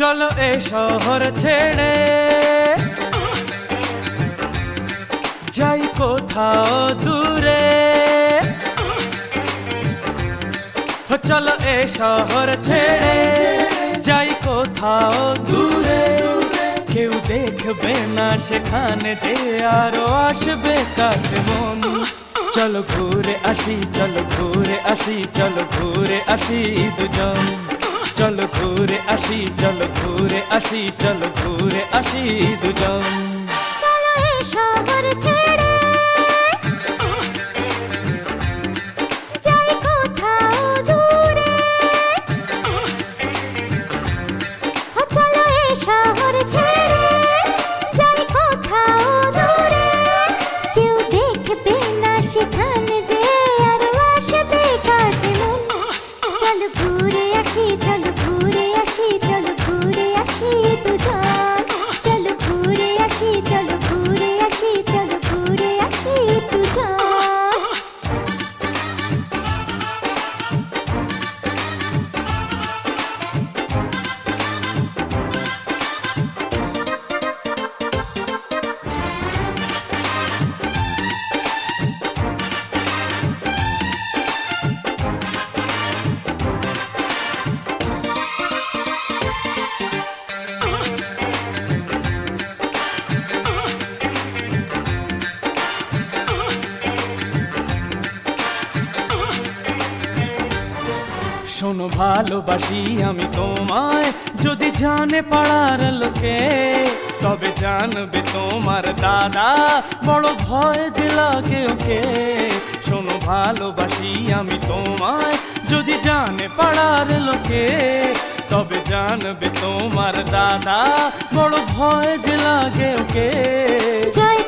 চলো এ শহর ছেড়ে। যাই কোথাও দূরে। চলো এ শহর ছেড়ে। যাই কোথাও দূরে। কেউ দেখবে না সেখানে যে আরও আসবে কাছে মন। চলো ঘুরে আসি, চলো ঘুরে আসি, চলো ঘুরে আসি দুজন। চলো ঘুরে আসি চলো ঘুরে আসি চলো ঘুরে আসি দুজন। ঘুরে শোনো ভালোবাসি আমি তোমায়। যদি জানে পাড়ার লোকে, তবে জানবে তোমার দাদা। বড় ভয় যে লাগে ওকে, শোনো ভালোবাসি আমি তোমায়। যদি জানে পাড়ার লোকে, তবে জানবে তোমার দাদা। বড় ভয় যে লাগে ওকে। জয়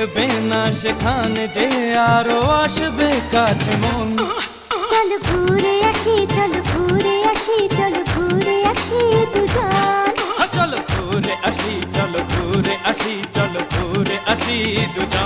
দেখবে না সেখানে যে আরও আসবে কাছে মন। চল ঘুরে আসি চল ঘুরে আসি চল ঘুরে আসি দুজন। চল ঘুরে আসি চল ঘুরে আসি চল ঘুরে আসি দুজন।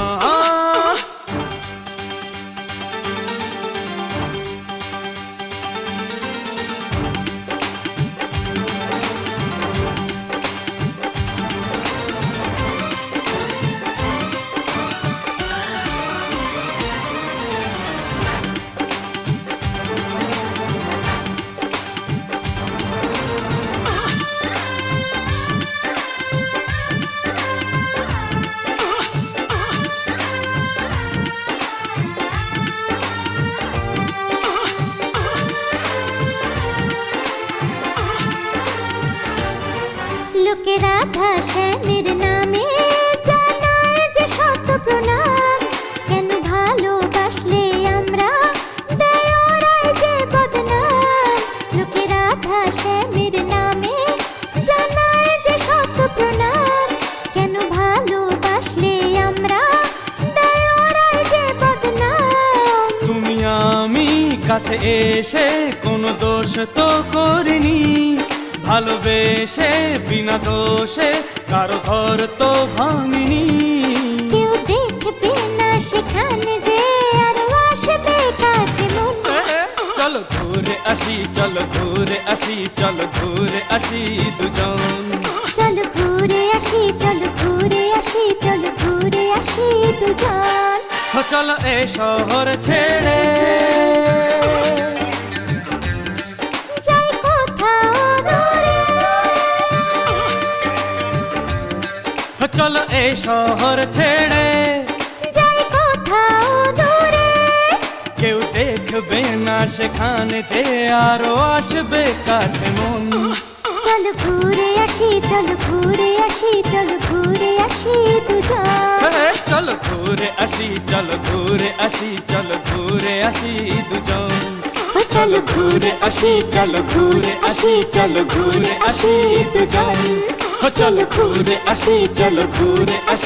লোকেরা শ্যামের নামে যে শত প্রণাম। কেন ভালোবাসলে আমরা? যে বদনাম। লোকেরা শ্যামের নামে জানায় যে শত প্রণাম। কেন ভালোবাসলে আমরা? যে বদনাম। আমি কাছে এসে কোনো দোষ তো করিনি। ভালোবেসে বিনা দোষে কারও ঘর তো ভাঙিনি। কেউ দেখবে না সেখানে যে আর আসবে কাছে চলো ঘুরে আসি চলো ঘুরে আসি চলো ঘুরে আসি দুজন। চলো ঘুরে আসি চলো ঘুরে আসি চলো ঘুরে আসি দুজন। চলো এ শহর ছেড়ে। ও চলো এ শহর ছেড়ে যাই কোথাও দূরে কেউ দেখবে না সেখানে যে আরও আসবে কাছে মন চলো ঘুরে আসি চলো ঘুরে আসি চলো ঘুরে আসি দুজন চলো ঘুরে আসি চলো ঘুরে আসি চলো ঘুরে আসি দুজন চলো ঘুরে আসি চলো ঘুরে আসি চলো ঘুরে আসি দুজন চলো ঘুরে আসি চলো ঘুরে আসি।